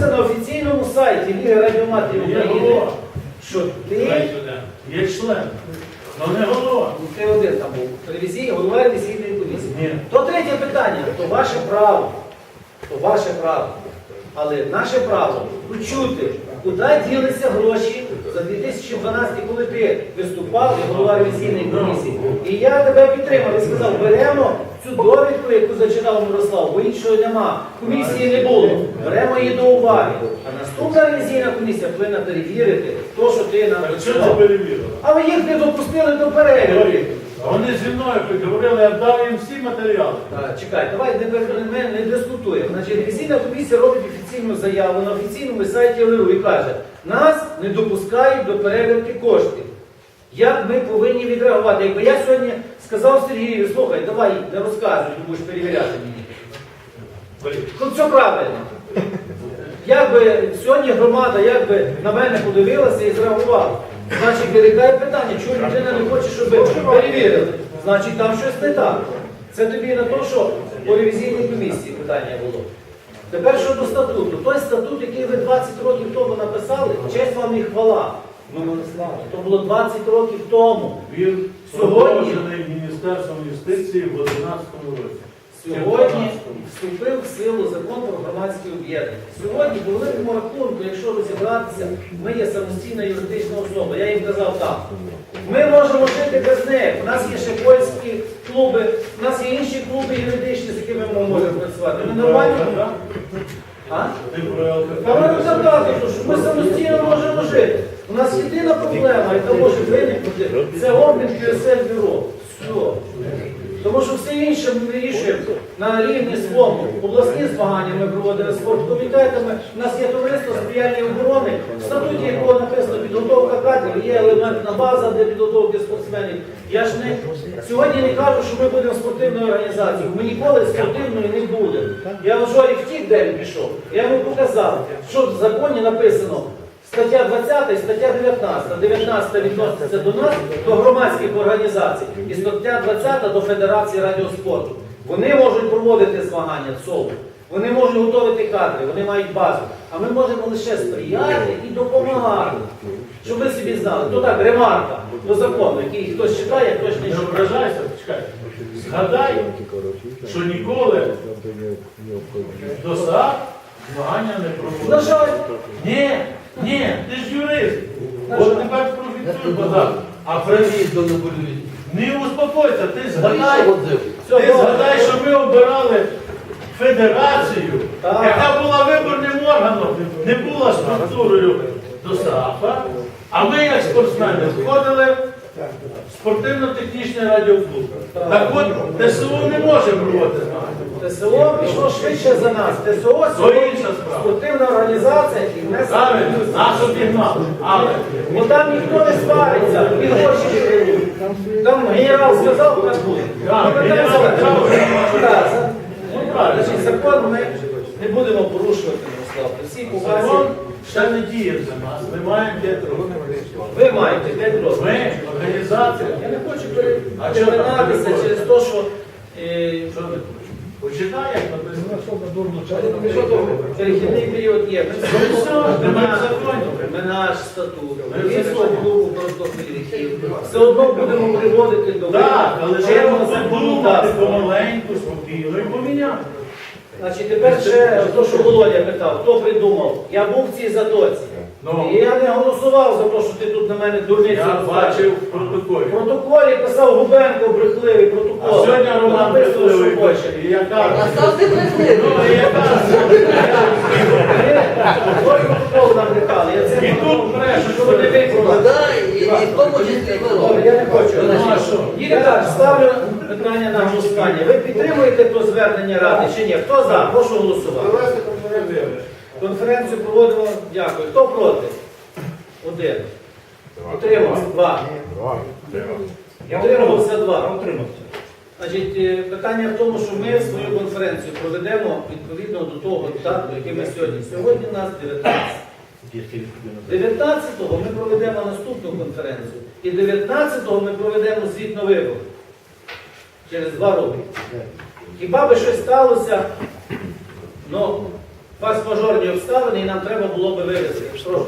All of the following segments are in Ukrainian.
Це на офіційному сайті Ліги радіоматерів України, голова. що ти, Є член. Ну не голова. ти один там був, телевізійний, голова телевізійної комісії. Ні. То третє питання, то ваше право. То ваше право. Але наше право почути, куди ділися гроші за 2012, коли ти виступав як голова ревізійної комісії. І я тебе підтримав і сказав, беремо цю довідку, яку зачитав Мирослав, бо іншого нема. Комісії не було. Беремо її до уваги. А наступна ревізійна комісія повинна перевірити те, що ти нам що це зачитав. перевірили? А ви їх не допустили до перевірки. Вони зі мною приговорили, я дав їм всі матеріали. Так, Чекай, давай не, не, не, не дискутуємо. Значить, ревізійна комісія робить офіційну заяву на офіційному сайті ЛРУ і каже, нас не допускають до перевірки коштів. Як ми повинні відреагувати? Якби я сьогодні сказав Сергію, слухай, давай не розказуй, ти будеш перевіряти мені. Ну, це правильно. Як би сьогодні громада як би на мене подивилася і зреагувала. Значить, виникає питання, чому людина не хоче, щоб перевірили. Значить, там щось не так. Це тобі на те, що по ревізійній комісії питання було. Тепер щодо статуту. Той статут, який ви 20 років тому написали, честь вам і хвала. Ну, то було 20 років тому. Він Сьогодні- Міністерством юстиції в 2011 році. Сьогодні вступив в силу закон про громадські об'єднання. Сьогодні, по великому рахунку, якщо розібратися, ми є самостійна юридична особа. Я їм казав так. Ми можемо жити без них. У нас є ще польські клуби, у нас є інші клуби юридичні, з якими ми можемо працювати. Ми нормально. А? Ти. Та ми розглядати, що ми самостійно можемо жити. У нас єдина проблема, яка може виникнути, це обмін QSL бюро. Все. Тому що все інше ми вирішуємо на рівні своєму. Обласні змагання ми проводили з спорткомітетами. У нас є товариство сприяння оборони, в статуті якого написано підготовка кадрів, є елементна база для підготовки спортсменів. Я ж не сьогодні не кажу, що ми будемо спортивною організацією. Ми ніколи спортивною не будемо. Я в жорі втік, де він пішов. Я йому показав, що в законі написано. Стаття 20 і стаття 19. 19 відноситься до нас, до громадських організацій, і стаття 20 до Федерації радіоспорту. Вони можуть проводити змагання в СОВ, вони можуть готувати кадри, вони мають базу. А ми можемо лише сприяти і допомагати. Щоб ви собі знали, то так, ремарка до закону, який хтось читає, хтось не Не читає. ображайся, чекай. Згадай, що ніколи до САП змагання не На жаль, Ні, ні, ти ж юрист. От тепер профіцюй базар. А привіт до Не успокойся, ти згадай. Ти згадай, що ми обирали федерацію, яка була виборним органом, не була структурою до САПа, а ми, як спортсмени, входили в спортивно-технічний радіоклуб. Так от ТСУ не може проводити. ТСО пішло швидше за нас. ТСО сьогодні спортивна організація і внесла. Правильно, нас обігнали. Але Бо там ніхто не свариться, не дають. Там генерал сказав, так буде. Так, Ми генерал питаємося, сказав. так, за- ну, правильно. Значить, закон ми не будемо порушувати, Мирослав. Всі повазі. Закон ще не діє за нас. Ми маємо 5 років. Ви маєте 5 років. Ми організація. Я не хочу А там? переминатися через те, що е, Що не хочеш? Почитай, як написано. перехідний період є. Ми Ну, наш- в. Ми наш статут, Ми в Київського законі. клубу простих. Все одно будемо приводити до Так, але треба законодавства. помаленьку, спокійно і поміняти. Значить, тепер ще то, що Володя питав, хто придумав? Я був в цій затоці. Ну. І я не голосував за те, що ти тут на мене дурницю Я бачив в протоколі. В протоколі писав Губенко брехливий А протокол. сьогодні Роман Написано, що Брехливий хоче. І я кажу, Настав ти брехливий. ну, і я кажу, Той протокол нам брехали. Я це І тут брешуть, що вони виконали. Да, і, і в тому числі було. Добре, я не хочу. Ну, а що? Їде так, ставлю питання на голосування. Ви підтримуєте то звернення ради чи ні? Хто за? Прошу голосувати. Конференцію проводимо. Дякую. Хто проти? Один. Утримався. Два. Утримався два. Значить, е, питання в тому, що ми свою конференцію проведемо відповідно до того дату, який ми сьогодні. Сьогодні у нас 19. 19-го ми проведемо наступну конференцію. І 19-го ми проведемо звіт на вибори. Через два роки. Хіба би щось сталося, ну, фас-мажорні обставини, і нам треба було би вивезти. Прошу.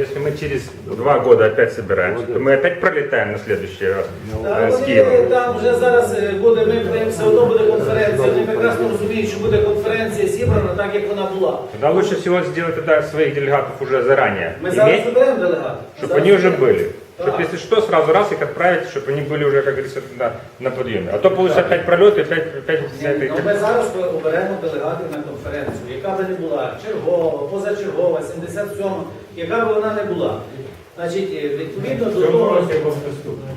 Если мы через два года опять собираемся, то мы опять пролетаем на следующий раз Та э, с вони Киевом. там вже зараз е, буде, ми приймемо, все одно буде конференція. Вони прекрасно розуміють, що буде конференція зібрана так, як вона була. Тогда лучше всего сделать тогда своих делегатов уже заранее. Ми зараз Иметь, заберемо делегатів. чтобы Зараз они уже заберемо. были. Чтобы Так. если что, сразу раз их отправить, чтобы они были уже, как говорится, на, на подъеме. А то получится опять пролеты, опять, опять вся Ні, эта- ну, Ми зараз оберемо делегатів на конференцію, яка би не була, чергова, позачергова, 77, яка б вона не була. Значить, е, відповідно до того,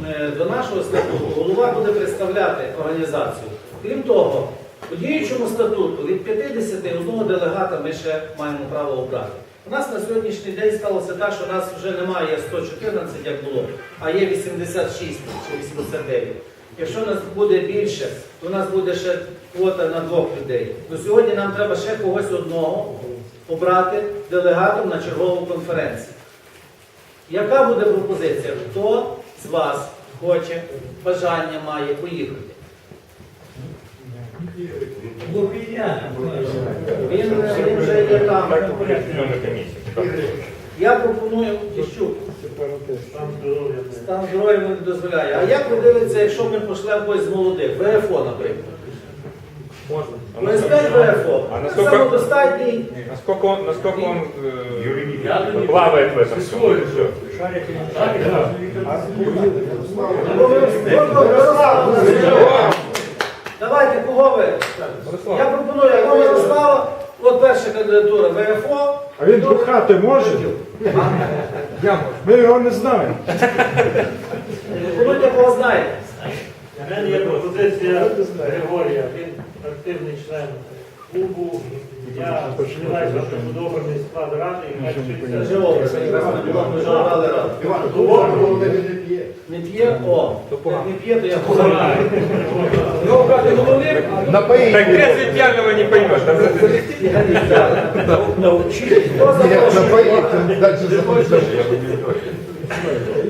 е, до нашого статуту голова буде представляти організацію. Крім того, у діючому статуту від 51 делегата ми ще маємо право обрати. У нас на сьогоднішній день сталося так, що у нас вже немає 114, як було, а є 86 чи 89. Якщо нас буде більше, то у нас буде ще квота на двох людей. То сьогодні нам треба ще когось одного обрати делегатом на чергову конференцію. Яка буде пропозиція? Хто з вас хоче, бажання має поїхати? Він, Я пропоную Тищук. Стан здоров'я не дозволяє. А як ви дивитеся, якщо ми пошлемо когось з молодих? ВФО, наприклад. Можна. ВСП ВФО. А наскільки- Самодостатній. Насколько он, насколько он Я э, думаю, плавает в этом Ты всем? свой. Всё. Так, так. Або ви- Мирослав, Мирослав, Давайте, кого ви? Я пропоную, якого Мирослава, от перша кандидатура ВФО. А він брехати може? Ми його не знаємо. Пропонуйте, кого знаєте. У мене є пропозиція Григорія, він активний член клубу. Я сподіваюся, що буде обраний склад ради і якраз не п'є? О, не п'є, то я погано. Його брати трезвый пьяного не поймешь. Там хто запрошує?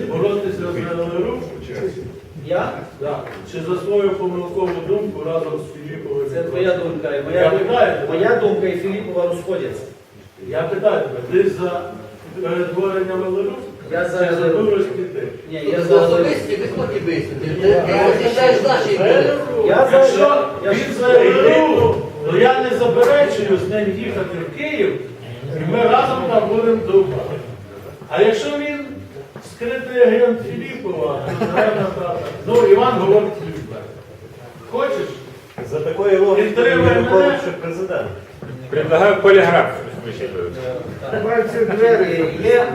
Боротися за ЛРУ? Я? Чи за свою помилкову думку разом з Філіповим? Це твоя думка. І моя, думка, питаю. моя думка і Філіпова розходяться. Я питаю тебе, ти за перетворення ЛРУ? Я за Чи за ЛРУ. Ти? Ні, я за Особисті, високі високі. Ти захищаєш наші інтереси. Я за Якщо я він за ЛРУ, то я не заперечую з ним їхати в Київ, і ми разом там будемо довго. А якщо він скритий агент Філіпова, то ну Іван говорить Філіпа. Хочеш? За такої логіки Підтримує мене. виконуючи президент. Предлагаю полиграф включить. Е, Є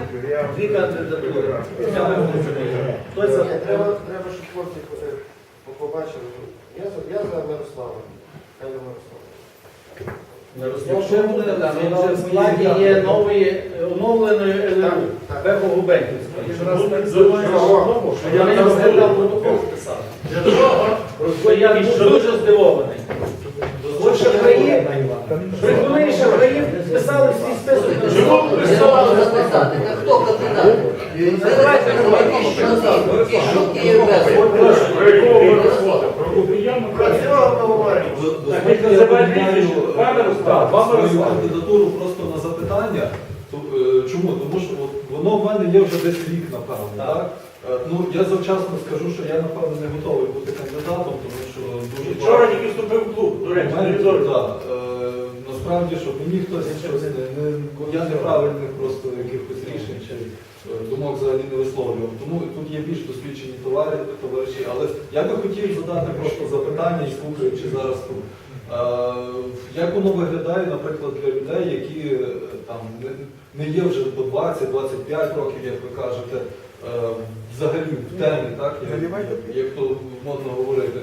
дві кандидатури. Хтось за Треба, треба, щоб хлопці побачили. Я за, я за Мирослава. За Мирослава. Мирослав Шимон, там він вже в складі є нової, оновленої ЛРУ. Бехо Губенківської. Я не розглядав протокол писав. Для того, Я дуже здивований. Приколи шахраїв писали всі список. Чому ви Не записати. Та хто кандидат? Давайте, Які шуки і без. Про цього ми говоримо. свою кандидатуру просто на запитання. То, е, Чому? Тому що от воно в мене є вже десь рік, напевно. Так? Е, Ну, я завчасно скажу, що я, напевно, не готовий бути кандидатом, тому що дуже Вчора тільки вступив в клуб, до речі, Знаєте, да, е, Насправді, щоб мені хтось щось не, не я неправильних просто якихось рішень чи е, думок взагалі не висловлював. Тому тут є більш досвідчені товари, товариші. Але я би хотів задати просто запитання і слухаючи зараз тут. Е, Як воно виглядає, наприклад, для людей, які е, там не, не є вже по 20-25 років, як ви кажете, е, взагалі в темі, так як, як то модно говорити.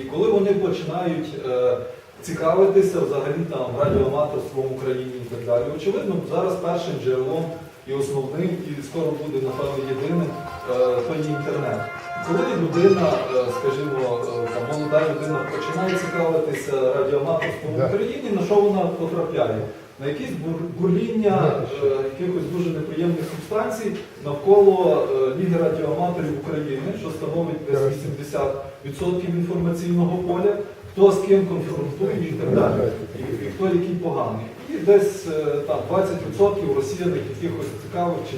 І коли вони починають е, цікавитися взагалі там радіоаматорством в Україні і так далі, очевидно, зараз першим джерелом і основним, і скоро буде, напевно, єдиним, е, то є інтернет. Коли людина, е, скажімо, е, там, молода людина починає цікавитися радіоаматорством в Україні, на що вона потрапляє? На якісь бур- бурління е, якихось дуже неприємних субстанцій навколо е, Ліги радіоаматорів України, що становить десь 80% інформаційного поля. Хто з ким конфронтує і так далі, і, хто який поганий. І десь там 20% росіяних якихось цікавих чи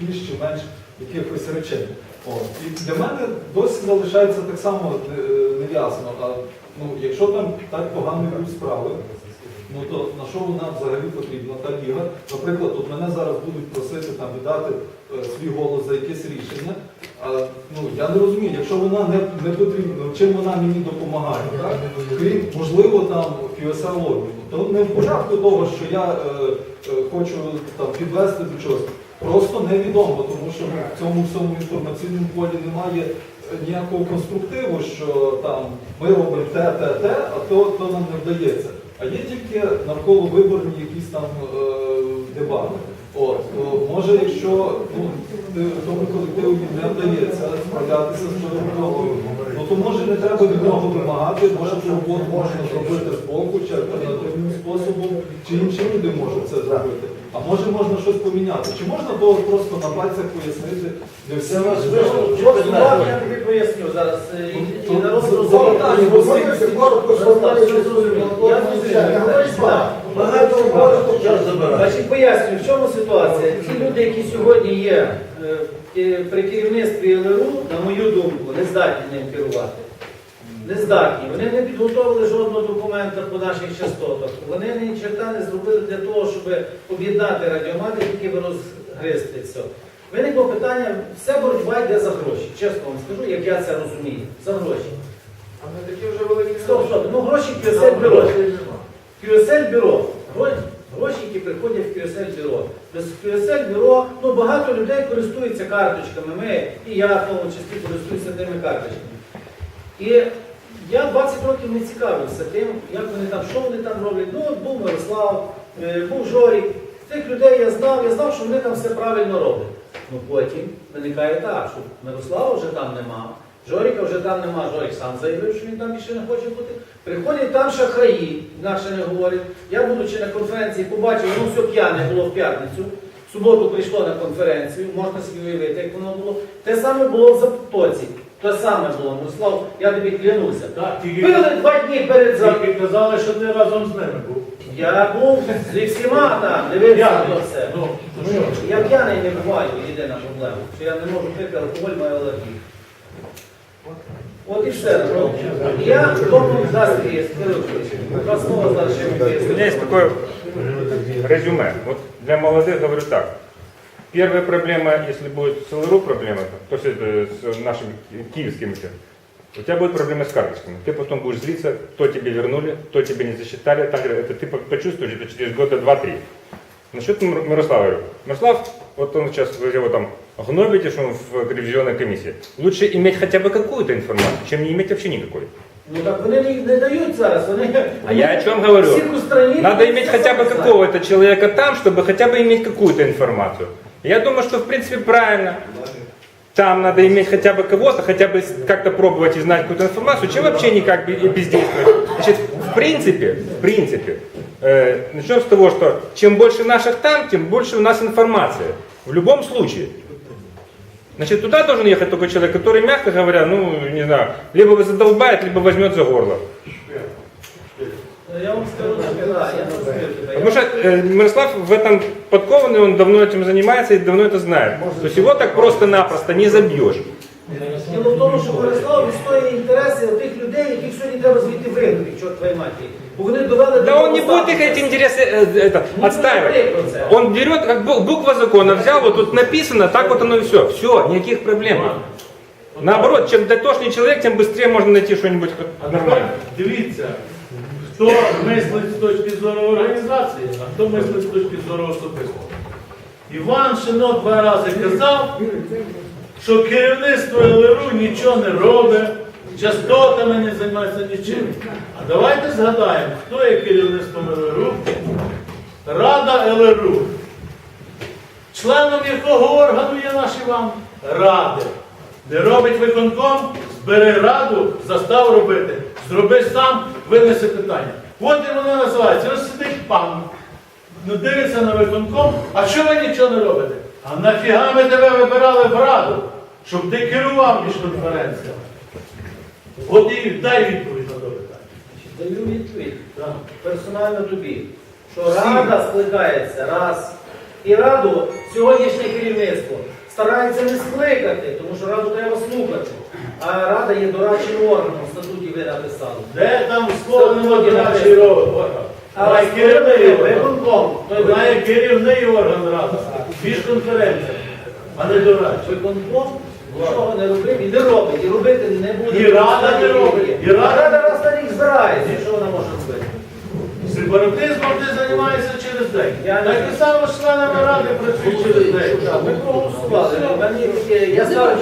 більш чи менш якихось речей. От. І для мене досі залишається так само е, неясно. А ну, якщо там так погано йдуть справи, ну то на що вона взагалі потрібна та ліга? Наприклад, от мене зараз будуть просити там віддати е, свій голос за якесь рішення. А, ну я не розумію, якщо вона не, не потрібна, чим вона мені допомагає, так? крім можливо там QSL-логіку, то не в порядку того, що я е, е, хочу там підвести до чогось. Просто невідомо, тому що в цьому всьому інформаційному полі немає е, ніякого конструктиву, що там ми робимо те, те, те, а то, то нам не вдається. А є тільки навколо виборні якісь там е, дебати. От, то, може, якщо ну, тому колективу не вдається справлятися з роботою, ну то може не треба від нього вимагати, може цю роботу можна зробити з боку чи альтернативним способом, чи інші люди можуть це зробити. А може можна щось поміняти? Чи можна то просто на пальцях пояснити для всіх? Ну, я тобі поясню зараз. е, і- І народ зрозумів. Я зрозумів. Значить, пояснюю, в чому ситуація. Ті люди, які сьогодні є е, при керівництві ЛРУ, на мою думку, не здатні ним керувати. Не здатні. Вони не підготовили жодного документа по наших частотах. Вони ні черта не зробили для того, щоб об'єднати радіомати, тільки розгризти все. Виникло питання, все боротьба йде за гроші. Чесно вам скажу, як я це розумію. За гроші. А не такі вже великі Стоп, стоп. Ну гроші QSL бюро. QSL бюро. Гроші, гроші, які приходять в QSL бюро. Без QSL бюро, ну багато людей користуються карточками. Ми, і я в тому числі користуюся тими карточками. І я 20 років не цікавився тим, як вони там, що вони там роблять. Ну, от був Мирослав, е, був Жорік. Цих людей я знав, я знав, що вони там все правильно роблять. Ну потім виникає так, що Мирослава вже там нема, Жоріка вже там нема, Жорік сам заявив, що він там більше не хоче бути. Приходять там шахраї, інакше не говорять. Я, будучи на конференції, побачив, ну все п'яне було в п'ятницю. В суботу прийшло на конференцію, можна собі уявити, як воно було. Те саме було в Запотоці. Те саме було, Мирослав, я тобі клянуся. Так, тільки, Били два дні перед запитом. тільки казали, що ти разом з ними був. Я був зі всіма там, дивився на все. Ну, то що? Я п'яний не буваю, єдина проблема. Що я не можу пити алкоголь, маю алергію. От і все. І Я тому застрій, два слова зараз ще У меня поясню. есть такое резюме. Вот для молодых говорю так. Первая проблема, если будет с ЛРУ проблема, то есть э, с нашими ки- киевскими, у тебя будет проблема с карточками. Ты потом будешь злиться, то тебе вернули, то тебе не засчитали. Так, это ты по- почувствуешь это через года два-три. Насчет Мир- Мирослава. Мирослав, вот он сейчас, вы его там гнобите, что он в ревизионной комиссии. Лучше иметь хотя бы какую-то информацию, чем не иметь вообще никакой. Ну так вони не, не дають зараз. Вони, А я о чем говорю? Всіх устранили. Надо иметь хотя бы какого-то человека там, чтобы хотя бы иметь какую-то информацию. Я думаю, что в принципе правильно. Там надо иметь хотя бы кого-то, хотя бы с- как-то пробовать и знать какую-то информацию, чем вообще никак бе- бездействовать. Значит, в принципе, в принципе, э, начнем с того, что чем больше наших там, тем больше у нас информации. В любом случае. Значит, туда должен ехать только человек, который, мягко говоря, ну, не знаю, либо задолбает, либо возьмет за горло. Ну, Я вам скажу, що да, я зрозумів тебе. Потому что э, Мирослав в этом подкованный, он давно этим занимается и давно это знает. То есть его так просто-напросто не забьешь. Діло в тому, що Борислав відстоює інтереси тих людей, яких сьогодні треба звідти вигнати, чорт твоєї матері. Бо вони довели до Да он не того будет их статусу. эти интересы э, это, Ну, отстаивать. говори про це. Он берет, как бу- буква закона взял, вот тут написано, так вот оно и все. Все, никаких проблем. Наоборот, чем дотошнее человек, тем быстрее можно найти что-нибудь А нормальное. тепер дивіться, хто мислить з точки зору організації, а хто мислить з точки зору особистого. Іван Шино два рази казав, що керівництво ЛРУ нічого не робить, частотами не займається нічим. А давайте згадаємо, хто є керівництвом ЛРУ? Рада ЛРУ. Членом якого органу є наш Іван? Ради. Не робить виконком, збери раду, застав робити. Зроби сам, винеси питання. Потім воно називається, ось сидить пан. Ну, дивиться на виконком, а що ви нічого не робите? А нафіга ми тебе вибирали в раду, щоб ти керував між конференціями? От і дай відповідь на те питання. Даю відповідь Так. персонально тобі, що рада скликається раз. І раду сьогоднішнє керівництво старається не скликати, тому що раду треба слухати. А рада є дорадчим органом, ви написали. Де там слово не дорадчий орган? Але Вона керівний орган. виконком, той Вона керівний орган ради. Більш конференція, а не дорадчий. виконком нічого не робив і не робить, і робити не буде. І рада не робить, і рада- раз на рік збирається, і що вона може робити? Сепаратизмом ти займаєшся через день. Так і само з членами ради працюють через день. Ми проголосували. Я ставлю